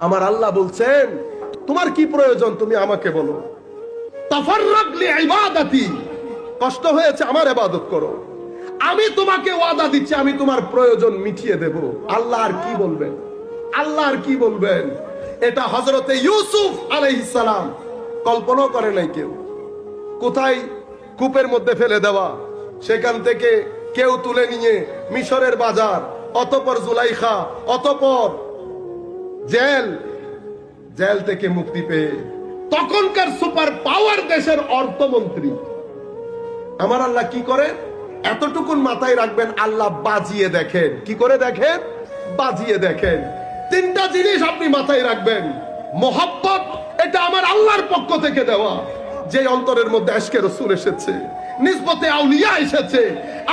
আমার আল্লাহ বলছেন, তোমার কি প্রয়োজন তুমি আমাকে বলো? কষ্ট হয়েছে, আমার এবাদত করো। আমি তোমাকে ওয়াদা দিচ্ছি, আমি তোমার প্রয়োজন মিটিয়ে দেব। আল্লাহ আর কি বলবেন? আল্লাহ আর কি বলবেন? এটা হযরতে ইউসুফ আলাইহিস সালাম। কল্পনাও করে নাই কেউ। কোথায়? কূপের মধ্যে ফেলে দেওয়া। সেখান থেকে কেউ তুলে নিয়ে মিশরের বাজার, অতপর জুলাইখা, অতপর জেল জেল থেকে মুক্তি পেয়ে তখনকার সুপার পাওয়ার দেশের অর্থমন্ত্রী। আমার আল্লাহ কি করে এতটুকুন মাথায় রাখবেন, আল্লাহ বাজিয়ে দেখেন। কি করে দেখেন? বাজিয়ে দেখেন। তিনটা জিনিস আপনি মাথায় রাখবেন। মোহাব্বত, এটা আমার আল্লাহর পক্ষ থেকে দেওয়া। যে অন্তরের মধ্যে আজকে রসুল এসেছে, নিসবতে আউলিয়া এসেছে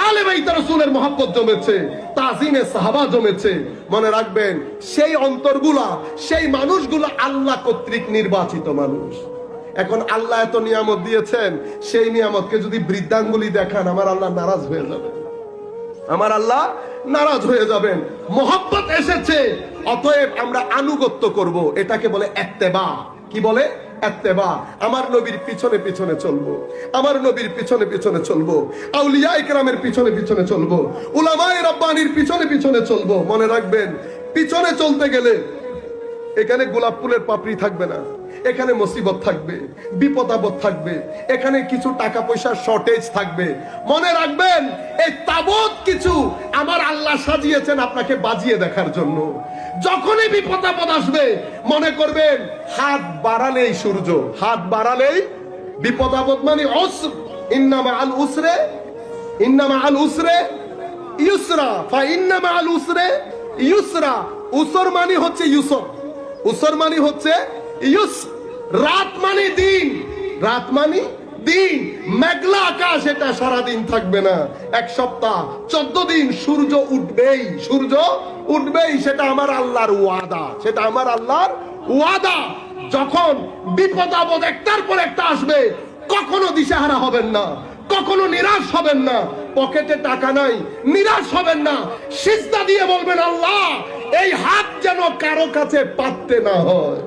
আলে বাইত রসুলের মোহাব্বত জমেছে, তাজিমে সাহাবা জমেছে। মনে রাখবেন, সেই অন্তরগুলা, সেই মানুষগুলো আল্লাহ কর্তৃক নির্বাচিত মানুষ। এখন আল্লাহ এত নিয়ামত দিয়েছেন, সেই নিয়ামতকে যদি বৃদ্ধাঙ্গুলি দেখান, আমার আল্লাহ নারাজ হয়ে যাবে আমার আল্লাহ নারাজ হয়ে যাবেন। মোহাব্বত এসেছে, অতএব আমরা আনুগত্য করব, এটাকে বলে এত্তেবা। কি বলে? আমার নবীর পিছনে পিছনে চলবো। আমার নবীর পিছনে পিছনে চলবো। আউলিয়া ইকরামের পিছনে পিছনে চলবো। উলামায়ে পিছনে পিছনে চলবো। মনে রাখবেন, পিছনে চলতে গেলে এখানে গোলাপ ফুলের পাপড়ি থাকবে না। এখানে মুসিবত থাকবে, বিপদ আপদ থাকবে। এখানে কিছু টাকা পয়সার শর্টেজ থাকবে। মনে রাখবেন, এই তাবৎ কিছু আমার আল্লাহ সাজিয়েছেন আপনাকে বাজিয়ে দেখার জন্য। যখনই বিপদ আপদ আসবে, মনে করবেন, হাত বাড়ালেই সূর্য, হাত বাড়ালেই বিপদ আপদ মানে অসর ইন্নামা আল উসরে, ইন্নামা আল উসরে ইউসরা। ফা ইন্নামা আল উসরে ইউসরা। উসর মানে হচ্ছে ইউসর। উসর মানে হচ্ছে ইউস। রাত মানে দিন। রাত মানে দিন মেঘলা আকাশ, এটা সারাদিন থাকবে না। এক সপ্তাহ, চোদ্দ দিন সূর্য উঠবেই। সূর্য উঠবেই, সেটা আমার আল্লাহর ওয়াদা। সেটা আমার আল্লাহর ওয়াদা। যখন বিপদ আপদ একটার পর একটা আসবে, কখনো দিশাহারা হবেন না, কখনো নিরাশ হবেন না। পকেটে টাকা নাই, নিরাশ হবেন না। সিজদা দিয়ে বলবেন, আল্লাহ, এই হাত যেন কারও কাছে পাততে না হয়।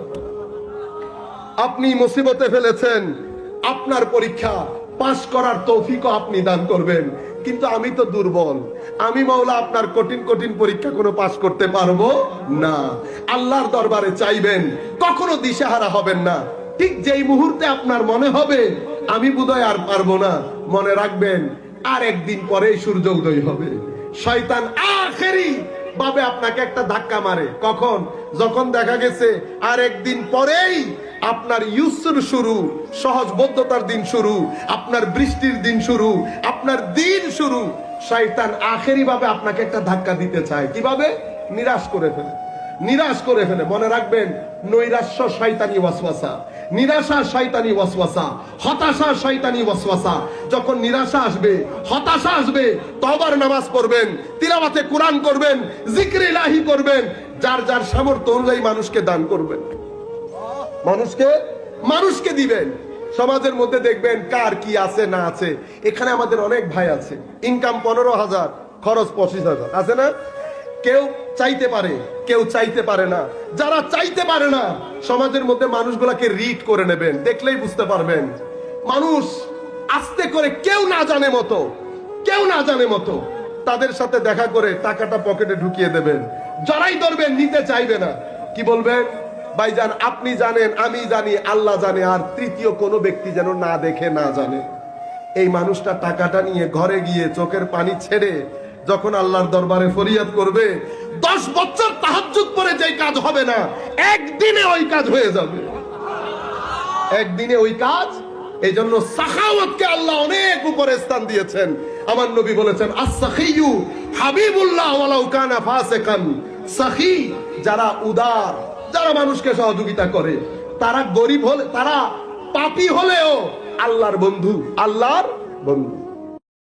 আপনি মুসিবতে ফেলেছেন। আপনার পরীক্ষা পাশ করার তৌফিকও আপনি দান করবেন। কিন্তু আমি তো দুর্বল। আমি মাওলা আপনার কঠিন কঠিন পরীক্ষা কোনো পাশ করতে পারব না। আল্লাহর দরবারে চাইবেন, কখনো দিশেহারা হবেন না। ঠিক যেই মুহূর্তে আপনার মনে হবে, আমি বোধহয় আর পারব না। মনে রাখবেন, আর একদিন পরেই সূর্য উদয় হবে। শয়তান আখেরি ভাবে আপনাকে একটা ধাক্কা মারে। কখন? যখন দেখা গেছে, আর একদিন পরেই আপনার ইউসুর শুরু সহজবদ্ধতার দিন শুরু, আপনার বৃষ্টির দিন শুরু, আপনার দিন শুরু। শয়তান আখেরি ভাবে আপনাকে একটা ধাক্কা দিতে চায়। কীভাবে? নিরাশ করে ফেলে। নিরাশ করে ফেলে। মনে রাখবেন, নৈরাশ্য শয়তানি ওয়াসওয়াসা। নিরাশা শয়তানি ওয়াসওয়াসা। হতাশা শয়তানি ওয়াসওয়াসা। যখন নিরাশা আসবে, হতাশা আসবে তবার নামাজ পড়বেন, তিলাওয়াতে কোরআন করবেন জিক্র ইলাহি করবেন, যার যার সামর্থ্য অনুযায়ী মানুষকে দান করবেন। মানুষকে মানুষকে দিবেন। সমাজের মধ্যে দেখবেন কার কি আছে, না আছে। এখানে আমাদের অনেক ভাই আছে। ইনকাম পনেরো হাজার, খরচ পঁচিশ হাজার। আছে না? কেউ চাইতে পারে, কেউ চাইতে পারে না। যারা চাইতে পারে না, সমাজের মধ্যে মানুষগুলাকে রিড করে নেবেন, দেখলেই বুঝতে পারবেন। মানুষ আস্তে করে কেউ না জানে মতো, কেউ না জানে মতো, তাদের সাথে দেখা করে টাকাটা পকেটে ঢুকিয়ে দেবেন। যারাই ধরবেন, নিতে চাইবে না। কি বলবেন? ভাইজান, আপনি জানেন, আমি জানি, আল্লাহ জানে, আর তৃতীয় কোনো ব্যক্তি যেন না দেখে, না জানে। এই মানুষটা টাকাটা নিয়ে ঘরে গিয়ে চোখের পানি ছেড়ে যখন আল্লাহর দরবারে ফরিয়াদ করবে, দশ বছর তাহাজ্জুদ পরে যে কাজ হবে না, একদিনে ওই কাজ হয়ে যাবে। একদিনে ওই কাজ? এই জন্য সাখাওয়াতকে আল্লাহ অনেক উপরে স্থান দিয়েছেন। আমার নবী বলেছেন, আস-সাখিয়ু হাবিবুল্লাহ ওয়ালাউ কানা ফাসিকান। সাখী যারা উদার যারা মানুষকে সহযোগিতা করে তারা গরিব হলে তারা পাপি হলেও আল্লাহর বন্ধু আল্লাহর বন্ধু।